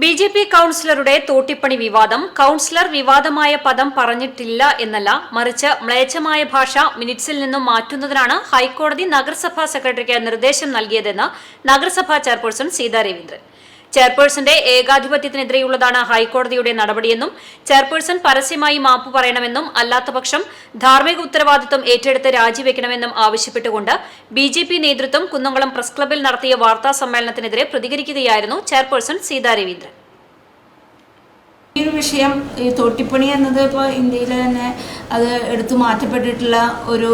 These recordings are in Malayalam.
ബി ജെ പി കൌൺസിലറുടെ തോട്ടിപ്പണി വിവാദം കൌൺസിലർ വിവാദമായ പദം പറഞ്ഞിട്ടില്ല എന്നല്ല മറിച്ച് മ്ലേച്ഛമായ ഭാഷ മിനിറ്റ്സിൽ നിന്നും മാറ്റുന്നതിനാണ് ഹൈക്കോടതി നഗരസഭാ സെക്രട്ടറിക്ക് നിർദ്ദേശം നൽകിയതെന്ന് നഗരസഭാ ചെയർപേഴ്സൺ സീതാ രവീന്ദ്രൻ. ചെയർപേഴ്സന്റെ ഏകാധിപത്യത്തിനെതിരെയുള്ളതാണ് ഹൈക്കോടതിയുടെ നടപടിയെന്നും ചെയർപേഴ്സൺ പരസ്യമായി മാപ്പ് പറയണമെന്നും അല്ലാത്തപക്ഷം ധാർമ്മിക ഉത്തരവാദിത്വം ഏറ്റെടുത്ത് രാജിവെക്കണമെന്നും ആവശ്യപ്പെട്ടുകൊണ്ട് ബി ജെ പി നേതൃത്വം കുന്നംകുളം പ്രസ് ക്ലബിൽ നടത്തിയ വാർത്താ സമ്മേളനത്തിനെതിരെ പ്രതികരിക്കുകയായിരുന്നു ചെയർപേഴ്സൺ സീതാ രവീന്ദ്രൻ ഈ ഒരു വിഷയം ഈ തോട്ടിപ്പണി എന്നത് ഇപ്പോൾ ഇന്ത്യയിൽ തന്നെ അത് എടുത്തു മാറ്റപ്പെട്ടിട്ടുള്ള ഒരു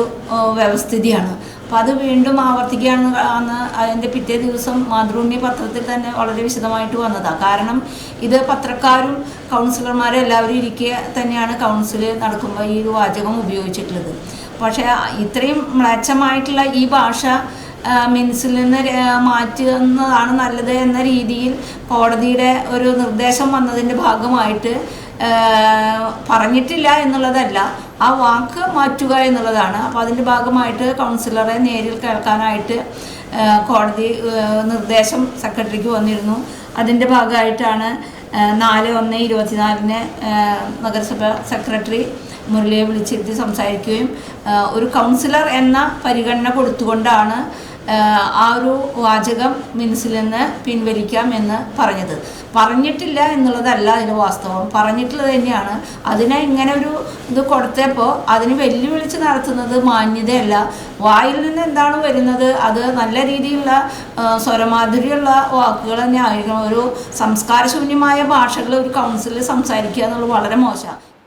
വ്യവസ്ഥിതിയാണ്. അപ്പം അത് വീണ്ടും ആവർത്തിക്കുകയാണെന്ന് ആണ് അതിന്റെ പിറ്റേ ദിവസം മാതൃഭൂമി പത്രത്തിൽ തന്നെ വളരെ വിശദമായിട്ട് വന്നതാണ് കാരണം ഇത് പത്രക്കാരും കൗൺസിലർമാരും എല്ലാവരും ഇരിക്കുക തന്നെയാണ് കൗൺസിൽ നടക്കുമ്പോൾ ഈ വാചകം ഉപയോഗിച്ചിട്ടുള്ളത്. പക്ഷേ ഇത്രയും മ്ലേച്ഛമായിട്ടുള്ള ഈ ഭാഷ മിൻസിൽ നിന്ന് മാറ്റുന്നതാണ് നല്ലത് എന്ന രീതിയിൽ കോടതിയുടെ ഒരു നിർദ്ദേശം വന്നതിന്റെ ഭാഗമായിട്ട് പറഞ്ഞിട്ടില്ല എന്നുള്ളതല്ല. ആ വാക്ക് മാറ്റുക എന്നുള്ളതാണ്. അപ്പോൾ അതിന്റെ ഭാഗമായിട്ട് കൗൺസിലറെ നേരിൽ കേൾക്കാനായിട്ട് കോടതി നിർദ്ദേശം സെക്രട്ടറിക്ക് വന്നിരുന്നു. അതിന്റെ ഭാഗമായിട്ടാണ് നാല് ഒന്ന് ഇരുപത്തിനാലിന് നഗരസഭ സെക്രട്ടറി മുരളിയെ വിളിച്ചിരുത്തി സംസാരിക്കുകയും ഒരു കൗൺസിലർ എന്ന പരിഗണന കൊടുത്തുകൊണ്ടാണ് ആ, ഒരു വാചകം മിനിസിൽ നിന്ന് പിൻവലിക്കാം എന്ന് പറഞ്ഞത്. പറഞ്ഞിട്ടില്ല എന്നുള്ളതല്ല അതിന് വാസ്തവം. പറഞ്ഞിട്ടുള്ളത് തന്നെയാണ്. അതിനെ ഇങ്ങനെ ഒരു ഇത് കൊടുത്തപ്പോൾ അതിന് വെല്ലുവിളിച്ച് നടത്തുന്നത് മാന്യതയല്ല. വായിൽ നിന്ന് എന്താണ് വരുന്നത്? അത് നല്ല രീതിയിലുള്ള സ്വരമാധുര്യമുള്ള വാക്കുകൾ തന്നെ ആയിരിക്കണം. ഒരു സംസ്കാരശൂന്യമായ ഭാഷകൾ ഒരു കൗൺസിലിൽ സംസാരിക്കുക എന്നുള്ളത് വളരെ മോശമാണ്.